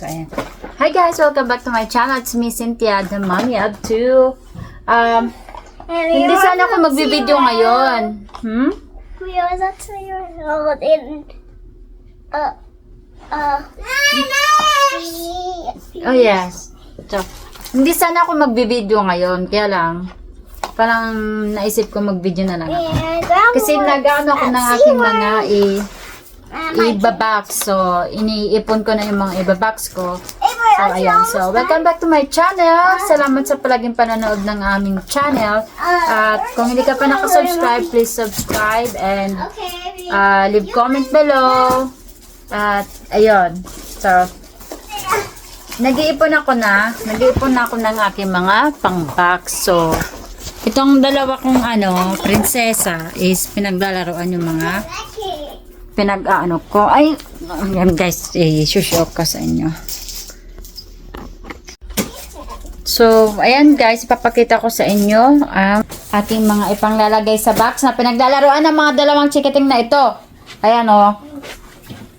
So, ayan. Hi guys! Welcome back to my channel. It's me, Cynthia, the mommy of two. Um, hindi sana ako magbibideo ngayon. Hmm? We have to your in. Uh. Uh. Oh yes. So, hindi sana ako magbibideo ngayon. Kaya lang, parang naisip ko magbideo na lang. ako. Kasi nag-ano ako ng aking mga i ibabox. So, iniipon ko na yung mga ibabox ko. So, ayan. So, welcome back to my channel. Salamat sa palaging panonood ng aming channel. At kung hindi ka pa nakasubscribe, please subscribe and uh, leave comment below. At, ayun. So, nag-iipon ako na. Nag-iipon na ako ng aking mga pang-box. So, itong dalawa kong ano, prinsesa is pinaglalaroan yung mga pinag-ano ko. Ay, yan guys, i-show ko sa inyo. So, ayan guys, ipapakita ko sa inyo ang ating mga ipanglalagay sa box na pinaglalaroan ng mga dalawang chikiting na ito. Ayan o. Oh.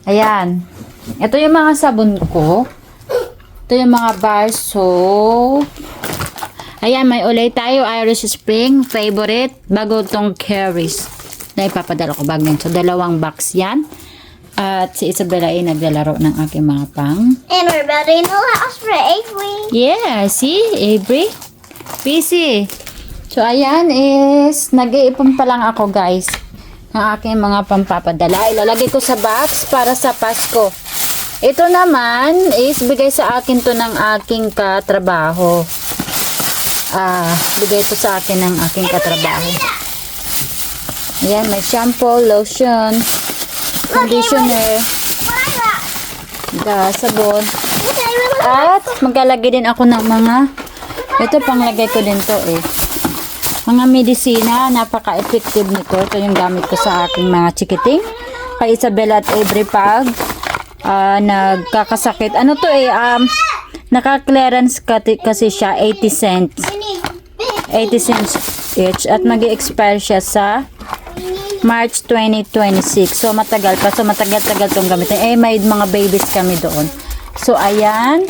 Ayan. Ito yung mga sabon ko. Ito yung mga bar soap. Ayan, may ulay tayo. Irish Spring. Favorite. Bago tong Caris. Na ipapadala ko bago So, dalawang box yan. At si Isabella ay naglalaro ng aking mga pang. And we're building a house for Avery. Yeah, see, Avery? Busy. So, ayan is, nag-iipon pa lang ako, guys. Ng aking mga pampapadala. Ilalagay ko sa box para sa Pasko. Ito naman is bigay sa akin to ng aking katrabaho. Ah, bigay ito sa akin ng aking katrabaho. Ayan, may shampoo, lotion, conditioner, da, sabon. At maglalagay din ako ng mga ito panglagay ko din to eh. Mga medisina, napaka-effective nito. Ito yung gamit ko sa aking mga chikiting. Kay Isabella at Avery pag ah, nagkakasakit. Ano to eh, um, naka-clearance kasi siya 80 cents. 80 cents each. At mag expire siya sa March 2026. So, matagal pa. So, matagal-tagal tong gamitin. Eh, may mga babies kami doon. So, ayan.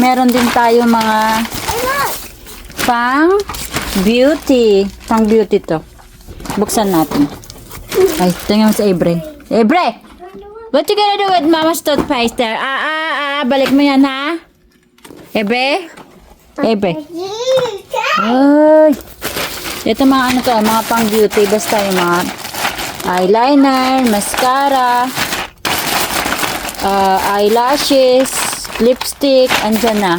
Meron din tayo mga pang beauty. Pang beauty to. Buksan natin. Ay, tingnan mo sa Ebre. Ebre! What you gonna do with mama's toothpaste there? Ah, ah, ah. Balik mo yan, ha? Ebre? Ebre. Ay. Ito mga ano to, mga pang beauty. Basta yung mga eyeliner, mascara, uh, eyelashes, lipstick, andyan na.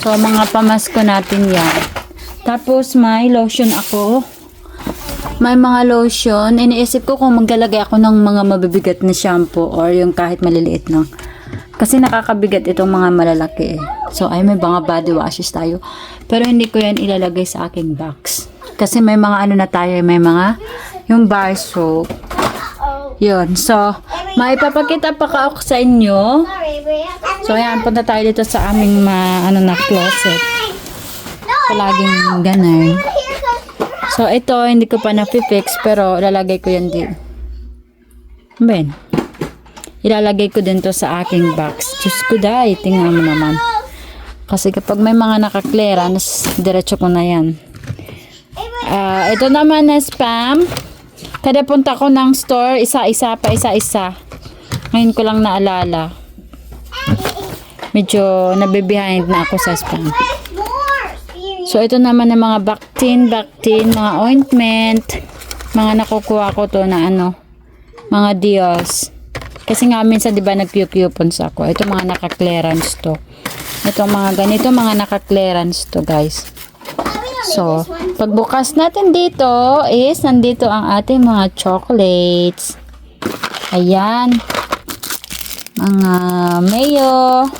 So, mga pamasko natin yan. Tapos, may lotion ako. May mga lotion. Iniisip ko kung maglalagay ako ng mga mabibigat na shampoo or yung kahit maliliit lang. Kasi nakakabigat itong mga malalaki eh. So, ay may mga body washes tayo. Pero hindi ko yan ilalagay sa aking box. Kasi may mga ano na tayo, may mga yung bar soap. Yun. So, maipapakita pa ka ako sa inyo. So, ayan, punta tayo dito sa aming ma, ano na, closet. Palaging ganun. So, ito, hindi ko pa na-fix, pero ilalagay ko yan din. Ben, ilalagay ko din to sa aking box. Diyos ko dahil, tingnan mo naman. Kasi kapag may mga naka-clearance, diretso ko na yan. Ah, ito naman na spam. Kada punta ko ng store, isa-isa pa, isa-isa. Ngayon ko lang naalala. Medyo nabibehind na ako sa spam. So, ito naman ng mga Bactin, Bactin, mga ointment. Mga nakukuha ko to na ano, mga Dios. Kasi nga minsan 'di ba nag-coupons ako. Ito mga naka-clearance to. Ito mga ganito mga naka-clearance to, guys. So, pagbukas natin dito is nandito ang ating mga chocolates. Ayan. Mga mayo.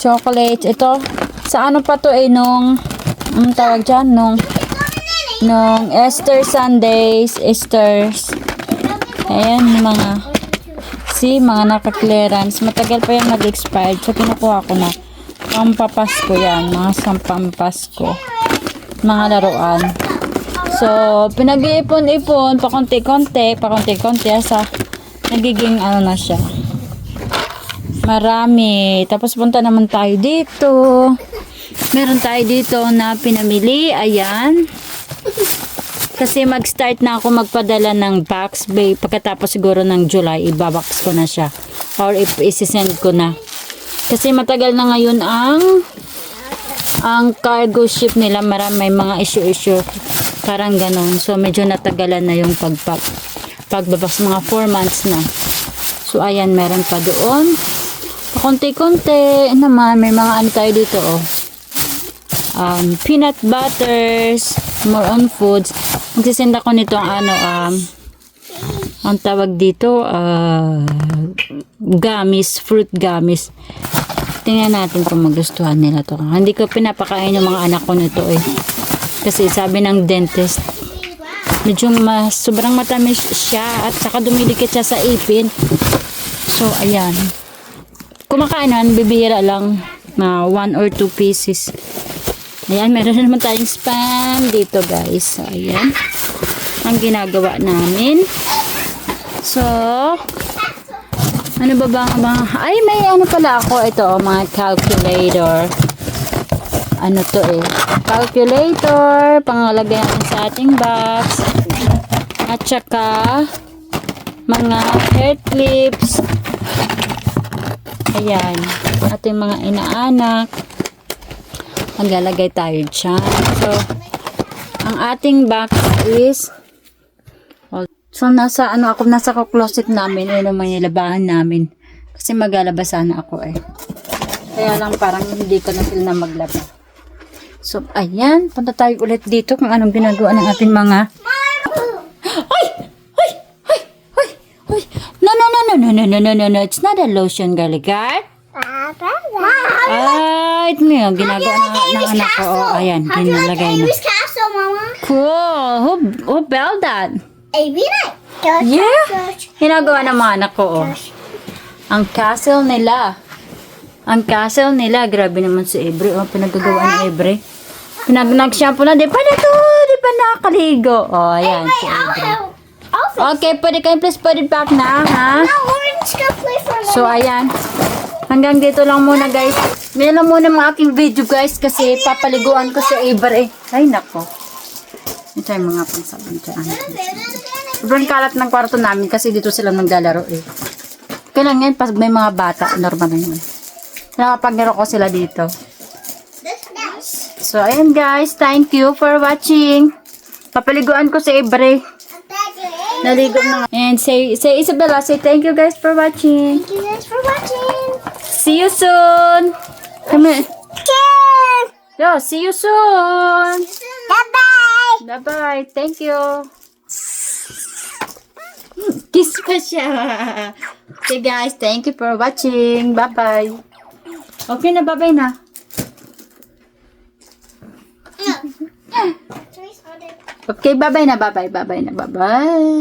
Chocolates. Ito, sa ano pa to eh, nung, ang tawag dyan, nung, nung Easter Sundays, Easter's. Ayan, mga, see, mga naka-clearance. Matagal pa yan mag-expired. So, kinukuha ko na. Pampapasko yan. Mga sampampasko. Mga laruan. So, pinag-iipon-ipon, pakonti-konti, pakonti-konti, sa nagiging ano na siya. Marami. Tapos punta naman tayo dito. Meron tayo dito na pinamili. Ayan. Kasi mag-start na ako magpadala ng box bay. Pagkatapos siguro ng July, ibabox ko na siya. Or if isi-send ko na. Kasi matagal na ngayon ang ang cargo ship nila. Marami may mga issue-issue. Parang ganon. So medyo natagalan na yung pagpag pagbabox. Mga 4 months na. So ayan, meron pa doon. Konti-konti naman. May mga ano tayo dito oh um, peanut butters, more on foods. Magsisend ako nito ang ano, um, ang tawag dito, uh, gummies, fruit gummies. Tingnan natin kung magustuhan nila to. Hindi ko pinapakain yung mga anak ko nito eh. Kasi sabi ng dentist, medyo mas, sobrang matamis siya at saka dumidikit siya sa ipin. So, ayan. Kumakain naman, bibihira lang na one or two pieces. Ayan, meron na naman tayong spam dito guys. So, ayan. Ang ginagawa namin. So, ano ba ba ang mga... Ay, may ano pala ako. Ito, oh, mga calculator. Ano to eh. Calculator. Pangalagay natin sa ating box. At saka, mga hair clips. Ayan. Ating mga inaanak maglalagay tayo dyan. So, ang ating box is so, nasa, ano, ako, nasa closet namin, yun naman yung labahan namin. Kasi maglalaba sana ako eh. Kaya lang parang hindi ko na feel na maglaba. So, ayan. Punta tayo ulit dito kung anong ginagawa ng ating mga... Ay! Ay! Ay! Ay! Ay! No, no, no, no, no, no, no, no, no, no. It's not a lotion, guard. Ay, ito mo yung ginagawa ng, ng anak ko. Oh, ayan, like pinalagay na. Cool. Who, who built that? Like. George, Yeah. Ginagawa ng mga anak ko, oh. Ang castle nila. Ang castle nila. Grabe naman si Avery. Oh, pinagagawa ni Avery. Pinag-shampoo na. Di pa na to. Di pa nakakaligo. Oh, ayan si fix Okay, pwede kayo please put it back na, ha? So, ayan. Hanggang dito lang muna, guys. May lang muna mga aking video, guys, kasi papaliguan ko si Avery. Ay, nako. Ito yung mga pansabon dyan. Sobrang kalat ng kwarto namin kasi dito sila naglalaro eh. Kaya lang yan, pag may mga bata, normal na yun. Nakapaglaro ko sila dito. So, ayan guys. Thank you for watching. Papaliguan ko si Avery. Naligo na. And say, say Isabella, say thank you guys for watching. Thank you guys for watching. See you soon. Come here. Yo, see you soon. Bye-bye. Bye-bye. Thank you. Kiss pa siya. Okay guys, thank you for watching. Bye-bye. Okay na, bye-bye na. Okay, bye-bye na, bye-bye, bye-bye na, bye-bye.